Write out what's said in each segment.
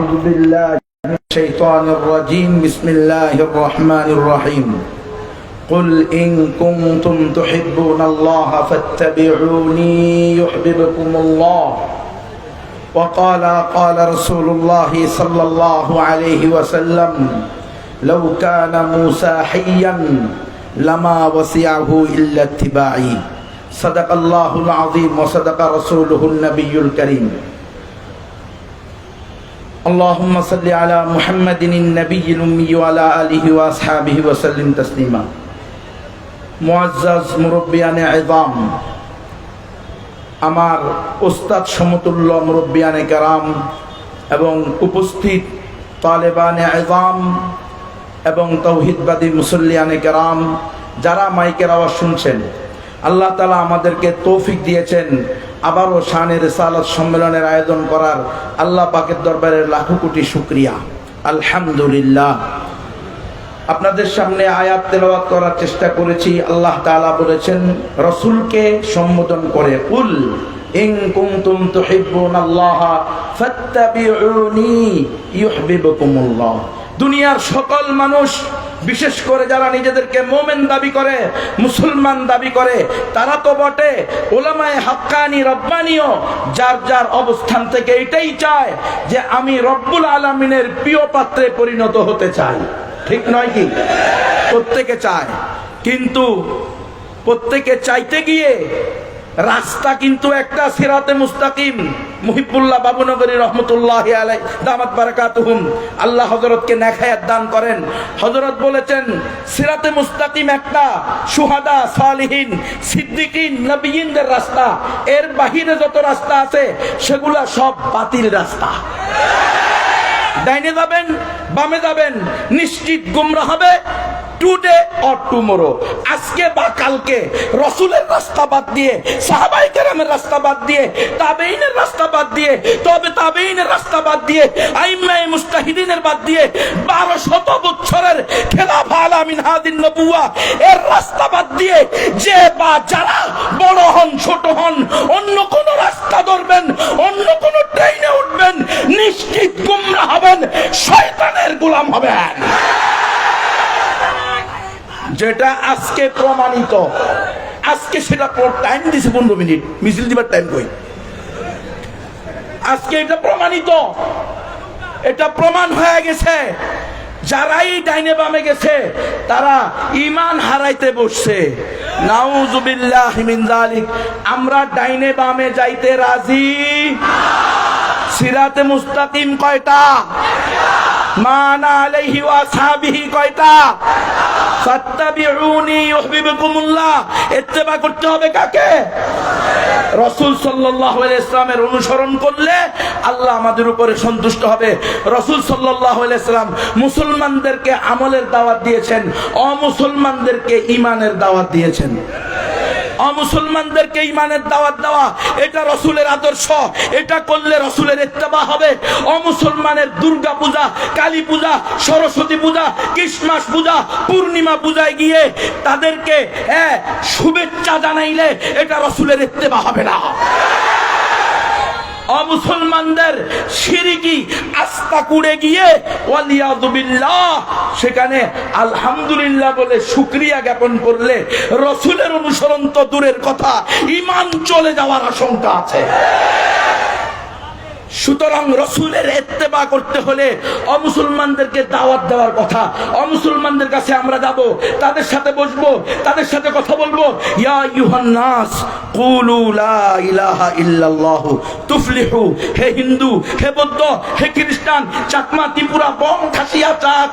أعوذ بالله من الشيطان الرجيم بسم الله الرحمن الرحيم قل إن كنتم تحبون الله فاتبعوني يحببكم الله وقال قال رسول الله صلى الله عليه وسلم لو كان موسى حيا لما وسعه إلا اتباعي صدق الله العظيم وصدق رسوله النبي الكريم اللهم صل على محمد النبي الأمي وعلى آله وأصحابه وسلم تسليما মুআজ্জাজ মুরব্বিয়ানে ism আমার ওস্তাদ সমতুল্য মুরব্বিয়ানে কারাম এবং উপস্থিত তালেবানে ইজাম এবং তৌহিদবাদী মুসল্লিয়ানে কেরাম যারা মাইকের আওয়াজ শুনছেন আল্লাহ তালা আমাদেরকে তৌফিক দিয়েছেন আবারও শানের সালাত সম্মেলনের আয়োজন করার আল্লাহ পাকের দরবারের লাখো কোটি শুক্রিয়া। আলহামদুলিল্লাহ। আপনাদের সামনে আয়াত তেলাওয়াত করার চেষ্টা করেছি। আল্লাহ তাআলা বলেছেন, রসুলকে সম্বোধন করে ইন কুনতুম তুহিব্বুনাল্লাহ ফাত্তাবিউনি ইউহিব্বুকুমুল্লাহ। দুনিয়ার সকল মানুষ বিশেষ করে যারা নিজেদেরকে মোমেন দাবি করে, মুসলমান দাবি করে, তারা তো বটে ওলামায় হাক্কানি রব্বানিও, যার যার অবস্থান থেকে এটাই চায় যে আমি রব্বুল আলমিনের প্রিয় পাত্রে পরিণত হতে চাই। ঠিক নয় কি? প্রত্যেকে চায়। কিন্তু প্রত্যেকে চাইতে গিয়ে রাস্তা কিন্তু একটা সিরাতে মুস্তাকিম। মুহিবুল্লাহ বাবুনগরী রহমতুল্লাহ আলাই দামাত বারাকাতুহুম। আল্লাহ হজরতকে নেখায়াত দান করেন। হজরত বলেছেন, সিরাতে মুস্তাকিম একটা সুহাদা সালিহীন, সিদ্দিকিন, নবীনদের রাস্তা। এর বাহিরে যত রাস্তা আছে, সেগুলা সব বাতিল রাস্তা। ডাইনে যাবেন, বামে যাবেন, নিশ্চিত গুমরা হবে। টুডে অর টুমোরো আজকে বা কালকে রসুলের রাস্তা বাদ দিয়ে, সাহাবাই কেরামের রাস্তা বাদ দিয়ে তাবেইনের রাস্তা বাদ দিয়ে, তবে তাবেইনের রাস্তা বাদ দিয়ে আইমাই মুস্তাহিদিনের বাদ দিয়ে বারো শত বছরের খেলাফা আলামিন হাদিন নবুয়া এর রাস্তা বাদ দিয়ে যে বা যারা বড় হন, ছোট হন, অন্য কোন রাস্তা ধরবেন, অন্য কোন ট্রেনে উঠবেন, নিশ্চিত গুমরা হবেন, শয়তানের গোলাম হবেন। যেটা আজকে প্রমাণিত। আজকে সেটা টাইম দিছে পনেরো মিনিট। মিছিল দিবার টাইম কই? আজকে এটা প্রমাণিত। এটা প্রমাণ হয়ে গেছে। যারাই ডাইনে বামে গেছে, তারা ইমান হারাইতে বসছে। আমরা ডাইনে বামে যাইতে রাজি সিরাতে মুস্তাকিম কয়টা? মানা আলাইহি ওয়া সাহাবিহি কয়টা? করতে হবে কাকে? রসুল অনুসরণ করলে আল্লাহ আমাদের উপরে সন্তুষ্ট হবে। রসুল ইসলাম মুসলমানদেরকে আমলের দাওয়াত দিয়েছেন, অমুসলমানদেরকে ইমানের দাওয়াত দিয়েছেন। অমুসলমানদেরকে ইমানের দাওয়াত দেওয়া, এটা রসুলের আদর্শ, এটা করলে রসুলের ইত্তেবা হবে। অমুসলমানের দুর্গা পূজা, কালী পূজা, সরস্বতী পূজা, ক্রিসমাস পূজা, পূর্ণিমা পূজায় গিয়ে তাদেরকে হ্যাঁ শুভেচ্ছা জানাইলে এটা রসুলের ইত্তেবা হবে না। অমুসলমানদের সিরিকি আস্তা কুড়ে গিয়ে ওয়ালিয়াদুবিল্লাহ সেখানে আলহামদুলিল্লাহ বলে শুক্রিয়া জ্ঞাপন করলে রসুলের অনুসরণ তো দূরের কথা ইমান চলে যাওয়ার আশঙ্কা আছে। সুতরাং রসুলের এত্তেবা করতে হলে অমুসলমানদেরকে দাওয়াত দেওয়ার কথা। অমুসলমানদের কাছে আমরা যাব, তাদের সাথে বসবো, তাদের সাথে কথা বলব। ইয়া ইউহান্নাস কুলু লা ইলাহা ইল্লাল্লাহ, তুফলিহু, হে হিন্দু, হে বৌদ্ধ, হে খ্রিস্টান, চাকমা, ত্রিপুরা, বং, খাসিয়া, চাক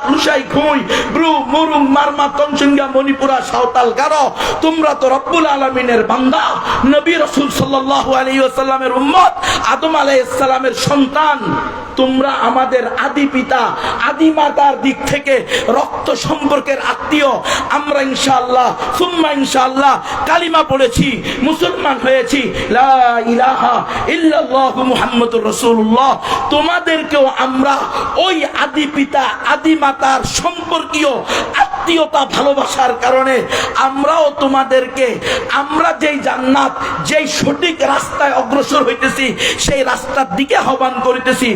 ব্রু, মুরুং, মারমা তনসুঙ্গা মণিপুরা, সাঁওতাল, গারো, তোমরা তো রব্বুল আলমিনের বান্দা। নবী রসুল সাল্লাল্লাহু আলাইহি ওয়াসাল্লামের উম্মত, আদম সন্তান, তোমরা আমাদের আদি পিতা, আদি মাতার দিক থেকে রক্ত সম্পর্কের আত্মীয়। আমরা ইনশাআল্লাহ, সুম্মা ইনশাআল্লাহ কালিমা পড়েছি, মুসলমান হয়েছি। লা ইলাহা ইল্লাল্লাহ মুহাম্মদুর রাসূলুল্লাহ। তোমাদেরকেও আমরা ওই আদি পিতা, আদি মাতার সম্পর্কীয় আত্মীয়তা ভালোবাসার কারণে আমরাও তোমাদেরকে, আমরা যেই জান্নাত, যেই সঠিক রাস্তায় অগ্রসর হইতেছি, সেই রাস্তার দিকে আহ্বান করিতেছি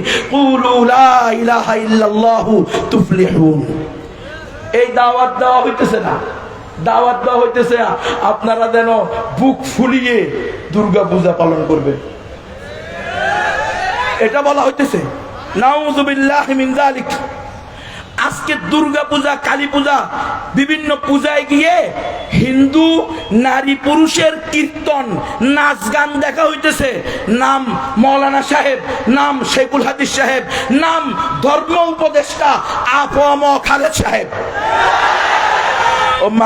এই দাওয়াত দেওয়া হইতেছে না। দাওয়াত দেওয়া হইতেছে আপনারা যেন বুক ফুলিয়ে দুর্গা পূজা পালন করবে এটা বলা হইতেছে নাউজুবিল্লাহ মিন যালিক। আজকে দুর্গা পূজা, কালী পূজা, বিভিন্ন পূজায় গিয়ে হিন্দু, নারী, পুরুষের কীর্তন, নাচ গান দেখা হইতেছে। নাম মৌলানা সাহেব, নাম শেখুল হাদিস সাহেব, নাম ধর্ম উপদেষ্টা আফম খালেদ সাহেব।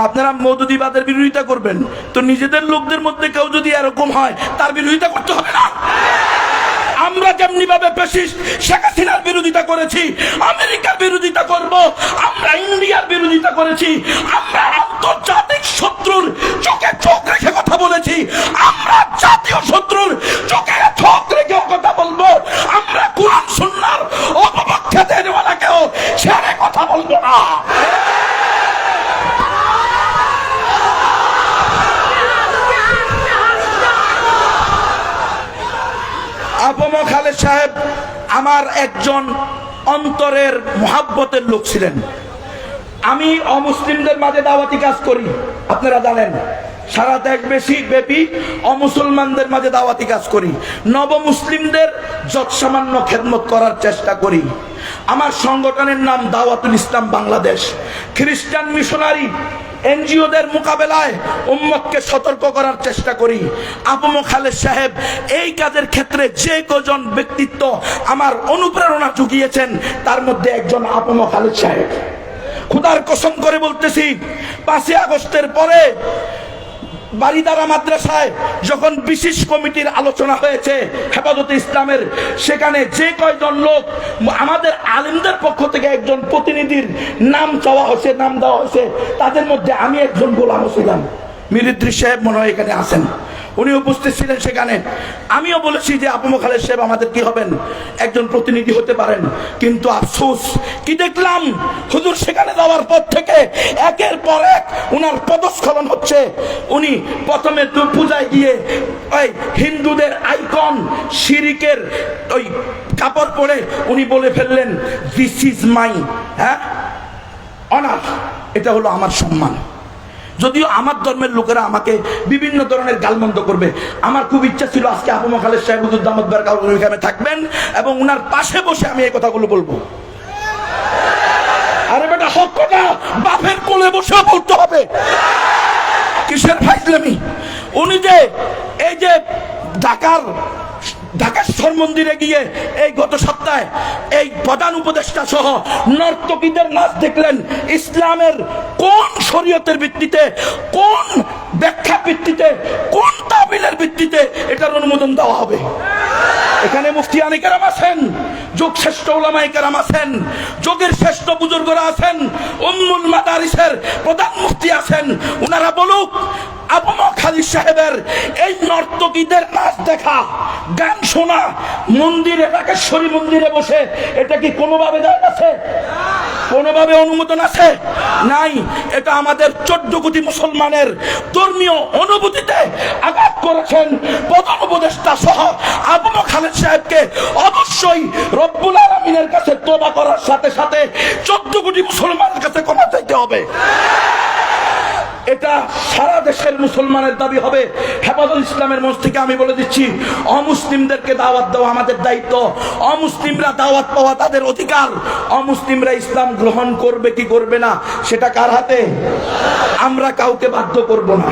আপনারা মধুদিবাদের বিরোধিতা করবেন। তো নিজেদের লোকদের মধ্যে কেউ যদি এরকম হয়, তার বিরোধিতা করতে হবে না। আমরা যেমনি ভাবে বেশিস শেখ হাসিনার বিরোধিতা করেছি আমেরিকার বিরোধিতা করব, আমরা ইন্ডিয়ার বিরোধিতা করেছি, আমরা আন্তর্জাতিক শত্রুর চোখে চোখ রেখে কথা বলেছি, আমরা জাতীয় শত্রুর চোখে চোখ রেখেও কথা বলব, আমরা কোরআন সুন্নার অপপক্ষে দেওয়ালাকেও ছেড়ে কথা বলব না। সাহেব আমার একজন অন্তরের মহাব্বতের লোক ছিলেন। আমি অমুসলিমদের মাঝে দাওয়াতি কাজ করি, আপনারা জানেন। সারা দেশ বেশি ব্যাপী অমুসলমানদের মাঝে দাওয়াতি কাজ করি। নব নবমুসলিমদের যৎসামান্য খেদমত করার চেষ্টা করি। আমার সংগঠনের নাম দাওয়াতুল ইসলাম বাংলাদেশ। খ্রিস্টান মিশনারি এনজিওদের মোকাবেলায় উম্মককে সতর্ক করার চেষ্টা করি। আবু খালেদ সাহেব এই কাজের ক্ষেত্রে যে কজন ব্যক্তিত্ব আমার অনুপ্রেরণা জুগিয়েছেন, তার মধ্যে একজন আবু খালেদ সাহেব। খুদার কসম করে বলতেছি, পাঁচই আগস্টের পরে বারিদারা মাদ্রাসায় যখন বিশেষ কমিটির আলোচনা হয়েছে, হেফাজতে ইসলামের, সেখানে যে কয়জন লোক, আমাদের আলিমদের পক্ষ থেকে একজন প্রতিনিধির নাম চাওয়া হয়েছে, নাম দেওয়া হয়েছে, তাদের মধ্যে আমি একজন গোলাম ছিলাম মিরিদ্রি সাহেব মনে হয় এখানে আছেন। উনি উপস্থিত ছিলেন সেখানে। আমিও বলেছি যে আপম খালেদ সাহেব, আমাদের কি হবেন? একজন প্রতিনিধি হতে পারেন। কিন্তু আফসোস, কি দেখলাম? হুজুর সেখানে যাওয়ার পর থেকে একের পর এক উনার পদস্খলন হচ্ছে। উনি প্রথমে পূজায় গিয়ে ওই হিন্দুদের আইকন, শিরিকের ওই কাপড় পরে উনি বলে ফেললেন দিস ইজ মাই হ্যাঁ? অনার, এটা হলো আমার সম্মান। যদিও আমার ধর্মের লোকেরা আমাকে বিভিন্ন ধরনের গালমন্দ করবে। আমার খুব ইচ্ছা ছিল আজকে আপু খালেদ সাহেব হুজুদ্দামদ এখানে থাকবেন এবং ওনার পাশে বসে আমি এই কথাগুলো বলব। আরে বেটা হক কথা বাপের কোলে বসে বলতে হবে। কিসের ফাইজলামি? উনি যে, এই যে ঢাকার ঢাকেশ্বর মন্দিরে গিয়ে এই গত সপ্তাহে এই প্রধান উপদেষ্টা সহ নর্তকীদের নাচ দেখলেন ইসলামের কোন শরীয়তের ভিত্তিতে, কোন ব্যাখ্যা ভিত্তিতে কোন তাবিলের ভিত্তিতে এটার অনুমোদন দেওয়া হবে। এখানে মুফতি আনিকেরাম আছেন, যোগ শ্রেষ্ঠ ওলামাই কেরাম আছেন, যোগের শ্রেষ্ঠ বুজুর্গরা আছেন, উম্মুল মাদারিসের প্রধান মুফতি আছেন। ওনারা বলুক আপন খালি সাহেবের এই নর্তকীদের নাচ দেখা, গান শোনা, মন্দিরে রাকেশ্বরী মন্দিরে বসে, এটা কি কোনোভাবে যায় আছে? কোনোভাবে অনুমোদন আছে? নাই, এটা আমাদের চোদ্দ কোটি মুসলমানের ধর্মীয় অনুভূতিতে আঘাত করেছেন প্রধান উপদেষ্টা সহ আপন খালেদ সাহেবকে অবশ্যই রব্বুল আলমিনের কাছে তোবা করার সাথে সাথে চোদ্দ কোটি মুসলমানের কাছে ক্ষমা চাইতে হবে। এটা সারা দেশের মুসলমানের দাবি হবে। হেফাজত ইসলামের মঞ্চ থেকে আমি বলে দিচ্ছি, অমুসলিমদেরকে দাওয়াত দেওয়া আমাদের দায়িত্ব। অমুসলিমরা দাওয়াত পাওয়া তাদের অধিকার। অমুসলিমরা ইসলাম গ্রহণ করবে কি করবে না, সেটা কার হাতে? আমরা কাউকে বাধ্য করব না।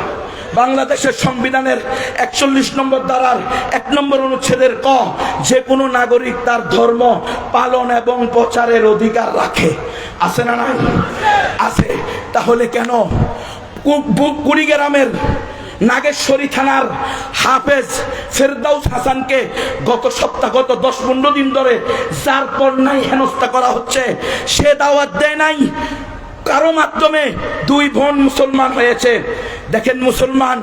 বাংলাদেশের সংবিধানের একচল্লিশ নম্বর দ্বারার এক নম্বর অনুচ্ছেদের ক, যে কোনো নাগরিক তার ধর্ম পালন এবং প্রচারের অধিকার রাখে। আছে না নাই? আছে। তাহলে কেন কুড়িগ্রামের নাগেশ্বরী থানার হাফেজ ফেরদাউস হাসানকে গত সপ্তাহ, গত দশ পনেরো দিন ধরে যার পর নাই হেনস্থা করা হচ্ছে। সে দাওয়াত দেয় নাই। কারও মাধ্যমে দুই বোন মুসলমান হয়েছে। দেখেন মুসলমান,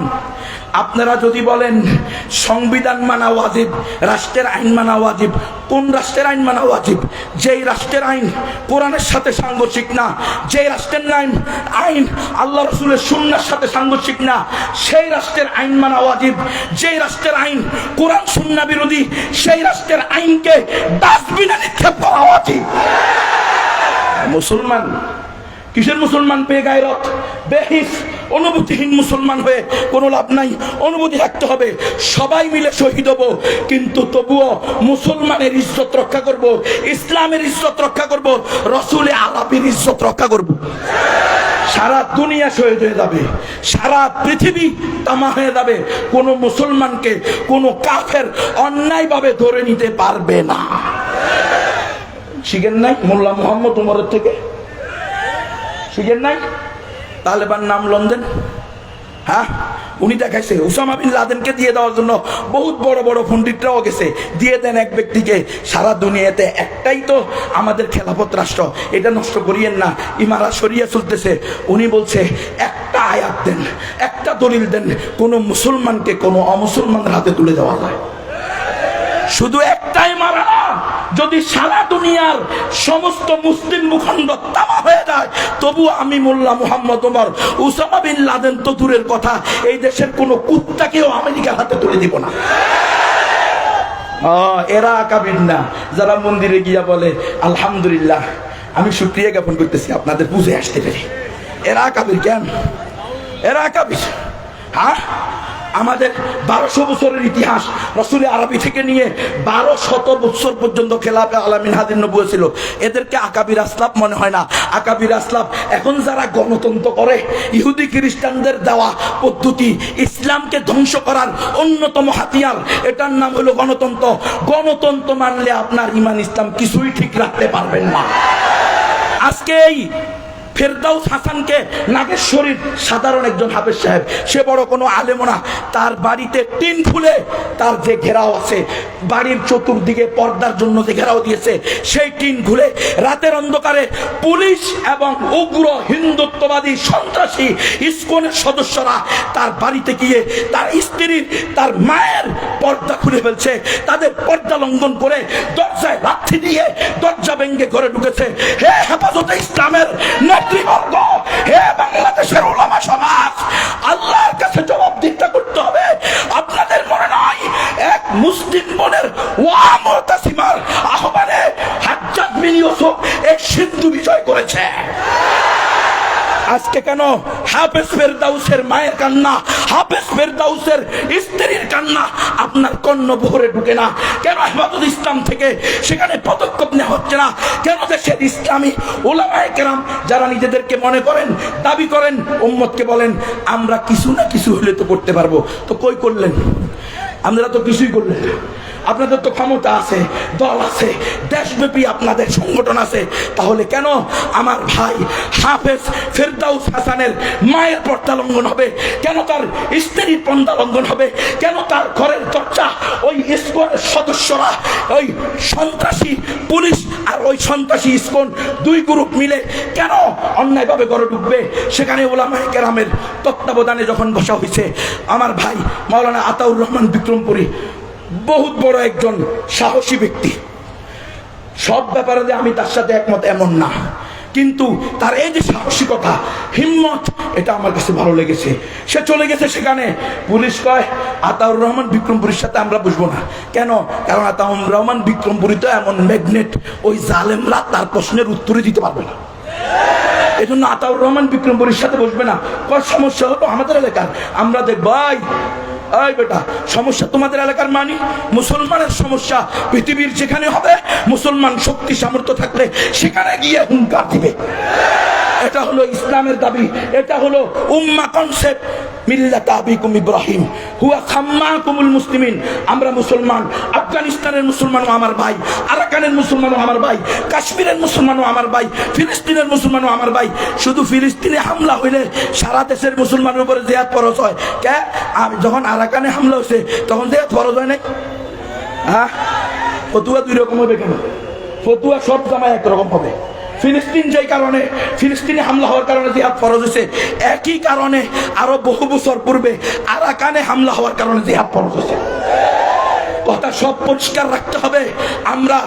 আপনারা যদি বলেন সংবিধান মানা ওয়াজিব, রাষ্ট্রের আইন মানা ওয়াজিব, কোন রাষ্ট্রের আইন মানা ওয়াজিব? যেই রাষ্ট্রের আইন কোরআনের সাথে সাংঘর্ষিক না, যেই রাষ্ট্রের আইন আইন আল্লাহ রসুলের সুন্নার সাথে সাংঘর্ষিক না, সেই রাষ্ট্রের আইন মানা ওয়াজিব, যেই রাষ্ট্রের আইন কোরআন সুন্না বিরোধী, সেই রাষ্ট্রের আইনকে ডাস্টবিনে নিক্ষেপ করা ওয়াজিব। মুসলমান, কিসের মুসলমান পেয়ে গায়রত বেহিস অনুভূতিহীন মুসলমান হয়ে কোনো লাভ নাই, অনুভূতি থাকতে হবে। সবাই মিলে শহীদ হব, কিন্তু তবুও মুসলমানের ইজ্জত রক্ষা করব, ইসলামের ইজ্জত রক্ষা করব, রসুলে আলাপির ইজ্জত রক্ষা করব। সারা দুনিয়া শহীদ হয়ে যাবে, সারা পৃথিবী তামা হয়ে যাবে। কোনো মুসলমানকে কোনো কাফের অন্যায়ভাবে ধরে নিতে পারবে না। শিখেন নাই মোল্লা মোহাম্মদ উমরের থেকে? শিখেন নাই? তালেবান নাম লন্ডন হ্যাঁ? উনি দেখাইছে উসামা বিন লাদেনকে দিয়ে দেওয়ার জন্য বহুত বড় বড় পণ্ডিতরাও গেছে। দিয়ে দেন এক ব্যক্তিকে সারা দুনিয়াতে একটাই তো আমাদের খেলাফত রাষ্ট্র। এটা নষ্ট করিয়েন না। ইমারা সরিয়ে চলতেছে। উনি বলছে একটা আয়াত দেন একটা দলিল দেন কোনো মুসলমানকে কোনো অমুসলমানের হাতে তুলে দেওয়া যায়। শুধু একটাই না, যদি সারা দুনিয়ার সমস্ত মুসলিম ভূখণ্ড তামা হয়ে যায় তবু আমি Mullah Muhammad Omar, Osama bin Laden তো দূরের কথা, এই দেশের কোনো কুত্তাকেও আমেরিকার হাতে তুলে দিব না। এরা আকাবির না, যারা মন্দিরে গিয়া বলে, আলহামদুলিল্লাহ, আমি সুক্রিয়া জ্ঞাপন করতেছি, আপনাদের বুঝে আসতে পেরে। এরা আকাবির কেন এরা আকাবির। হ্যাঁ? আমাদের বারোশো বছরের ইতিহাস রসুল আরবি থেকে নিয়ে বারো শত বছর পর্যন্ত খেলাফে আলামিন হাদিন নবুয় ছিল। এদেরকে আকাবির আসলাফ মনে হয় না। আকাবির আসলাফ এখন যারা গণতন্ত্র করে, ইহুদি খ্রিস্টানদের দেওয়া পদ্ধতি ইসলামকে ধ্বংস করার অন্যতম হাতিয়ার, এটার নাম হলো গণতন্ত্র। গণতন্ত্র মানলে আপনার ইমান ইসলাম কিছুই ঠিক রাখতে পারবেন না। আজকে এই ফেরদাউস হাসানকে নাগেশ্বরীর সাধারণ একজন হাফেজ সাহেব। সে বড় কোনো আলেমো না। তার বাড়িতে টিন ফুলে তার যে ঘেরাও আছে, বাড়ির চতুর্দিকে পর্দার জন্য যে ঘেরাও দিয়েছে, সেই টিন খুলে রাতের অন্ধকারে পুলিশ এবং উগ্র হিন্দুত্ববাদী সন্ত্রাসী ইস্কনের সদস্যরা তার বাড়িতে গিয়ে তার স্ত্রীর, তার মায়ের পর্দা খুলে ফেলছে। তাদের পর্দা লঙ্ঘন করে দরজায় লাথি দিয়ে দরজা ভেঙ্গে ঘরে ঢুকেছে। হে হেফাজতে ইসলামের নেতৃবর্গ, হে বাংলাদেশের ওলামা সমাজ, আল্লাহর কাছে জবাবদিহিতা করতে হবে। আপনাদের মনে নয়, এক মুসলিম বোনের ওয়ামতাসিমার আহ্বানে হাজ্জাজ বিন এক সিন্ধু বিষয় করেছে। আজকে কেন হাফেজ ফেরদাউসের মায়ের কান্না, হাফেজ ফেরদাউসের স্ত্রীর কান্না আপনার কর্ণ ভরে ঢুকে না? কেন হেফাজত ইসলাম থেকে সেখানে পদক্ষেপ নেওয়া হচ্ছে না? কেন দেশের ইসলামী ওলামায়ে কেরাম যারা নিজেদেরকে মনে করেন, দাবি করেন, উম্মতকে বলেন, আমরা কিছু না কিছু হলে তো করতে পারব। তো কই করলেন? আপনারা তো কিছুই করলেন আপনাদের তো ক্ষমতা আছে, দল আছে, দেশব্যাপী আপনাদের সংগঠন আছে। তাহলে কেন আমার ভাই হাফেজ ফেরদাউস হাসানের মায়ের পর্দা লঙ্ঘন হবে? কেন তার স্ত্রীর পর্দা লঙ্ঘন হবে? কেন তার ঘরের দরজা ওই ইস্কনের সদস্যরা, ওই সন্ত্রাসী পুলিশ আর ওই সন্ত্রাসী ইস্কন দুই গ্রুপ মিলে কেন অন্যায়ভাবে ঘরে ঢুকবে? সেখানে ওলামায় কেরামের তত্ত্বাবধানে যখন বসা হয়েছে, আমার ভাই মাওলানা আতাউর রহমান বিক্রমপুরী বহুত বড় একজন সাহসী ব্যক্তি। সব ব্যাপারে যে আমি তার সাথে একমত এমন না। কিন্তু তার এই যে সাহসিকতা, হিম্মত, এটা আমার কাছে ভালো লেগেছে। সে চলে গেছে সেখানে। পুলিশ কয়, আতাউর রহমান বিক্রমপুরীর সাথে আমরা বুঝব না। কেন? কারণ আতাউর রহমান বিক্রমপুরী তো এমন ম্যাগনেট, ওই জালেমরা তার প্রশ্নের উত্তরই দিতে পারবে না। এই জন্য আতাউর রহমান বিক্রমপুরীর সাথে বসবে না। কয়, সমস্যা হলো আমাদের এলাকার। আমরা দেখ ভাই এই বেটা, সমস্যা তোমাদের এলাকার মানি? মুসলমানের সমস্যা পৃথিবীর যেখানে হবে, মুসলমান শক্তি সামর্থ্য থাকলে সেখানে গিয়ে হুঙ্কার দিবে। এটা হলো ইসলামের দাবি, এটা হলো উম্মা কনসেপ্ট ইব্রাহিম, হুয়া মুসলিমিন। আমরা মুসলমান, আফগানিস্তানের মুসলমানও আমার ভাই, আরাকানের মুসলমানও আমার ভাই, কাশ্মীরের মুসলমানও আমার ভাই, ফিলিস্তিনের মুসলমানও আমার ভাই। শুধু ফিলিস্তিনে হামলা হইলে সারা দেশের মুসলমানের উপরে জেহাদ ফরজ হয়। কে? আমি যখন আরাকানে হামলা হয়েছে তখন জেহাদ ফরজ হয় নাই। হ্যাঁ? ফতুয়া দুই রকম হবে কেন? ফতুয়া সব জামায় একরকম হবে। ফিলিস্তিন যেই কারণে, ফিলিস্তিনে হামলা হওয়ার কারণে জিহাদ ফরজ হয়েছে, একই কারণে আরও বহু বছর পূর্বে আরাকানে হামলা হওয়ার কারণে জিহাদ ফরজ হয়েছে। কথা সব পরিষ্কার রাখতে হবে। আমরা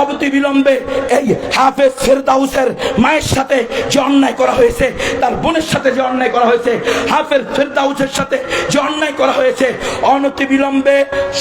অবতি বিলম্বে এই হাফেজ ফেরদাউসের মায়ের সাথে যে অন্যায় করা হয়েছে, তার বোনের সাথে যে অন্যায় করা হয়েছে, হাফেজ ফেরদাউসের সাথে যে অন্যায় করা হয়েছে অনতি বিলম্বে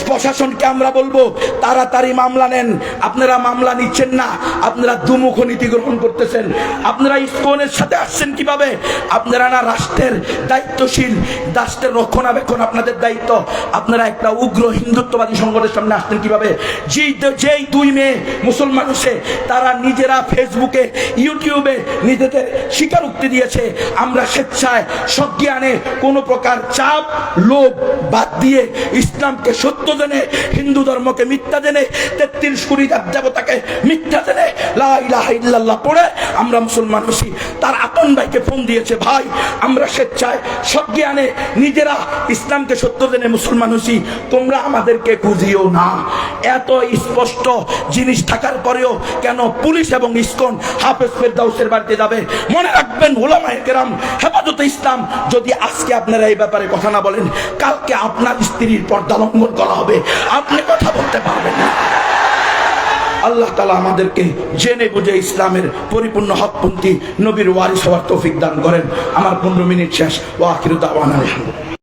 প্রশাসনকে আমরা বলব, তাড়াতাড়ি মামলা নেন। আপনারা মামলা নিচ্ছেন না, আপনারা দুমুখ নীতি গ্রহণ করতেছেন। আপনারা ইস্কনের সাথে আসছেন কীভাবে? আপনারা না রাষ্ট্রের দায়িত্বশীল, রাষ্ট্রের রক্ষণাবেক্ষণ আপনাদের দায়িত্ব। আপনারা একটা উগ্র হিন্দুত্ববাদী সংগঠনের সামনে আসতেন কীভাবে? যেই যেই দুই মেয়ে মুসলমান হচ্ছে তারা নিজেরা ফেসবুকে ইউটিউবে নিজেদের স্বীকারোক্তি দিয়েছে, আমরা স্বেচ্ছায় সজ্ঞানে কোনো প্রকার চাপ, লোভ বাদ দিয়ে ইসলামকে সত্য জেনে, হিন্দু ধর্মকে মিথ্যা জেনে তেত্রিশ কুড়ি দেবতাকে মিথ্যা জেনে, লা ইলাহা ইল্লাল্লাহ পড়ে আমরা মুসলমান হচ্ছি তার আপন ভাইকে ফোন দিয়েছে, ভাই, আমরা স্বেচ্ছায় সজ্ঞানে নিজেরা ইসলামকে সত্য জেনে মুসলমান হচ্ছি তোমরা আমাদেরকে খুঁজিও না। এত স্পষ্ট জিনিস থাকার পরেও কেন পুলিশ এবং ইসকন হাফেজ ফেরদাউসের বাড়িতে যাবে? মনে রাখবেন ওলামায়ে কেরাম, হেফাজতে ইসলাম, যদি আজকে আপনারা এই ব্যাপারে কথা না বলেন, কালকে আপনার স্ত্রীর পর্দা লঙ্ঘন করা হবে। আপনি কথা বলতে পারবেন না। আল্লাহ তালা আমাদেরকে জেনে বুঝে ইসলামের পরিপূর্ণ হকপন্থী নবীর ওয়ারিস হওয়ার তৌফিক দান করেন। আমার পনেরো মিনিট শেষ। ও আখির দাওয়ান আলহামদুলিল্লাহ।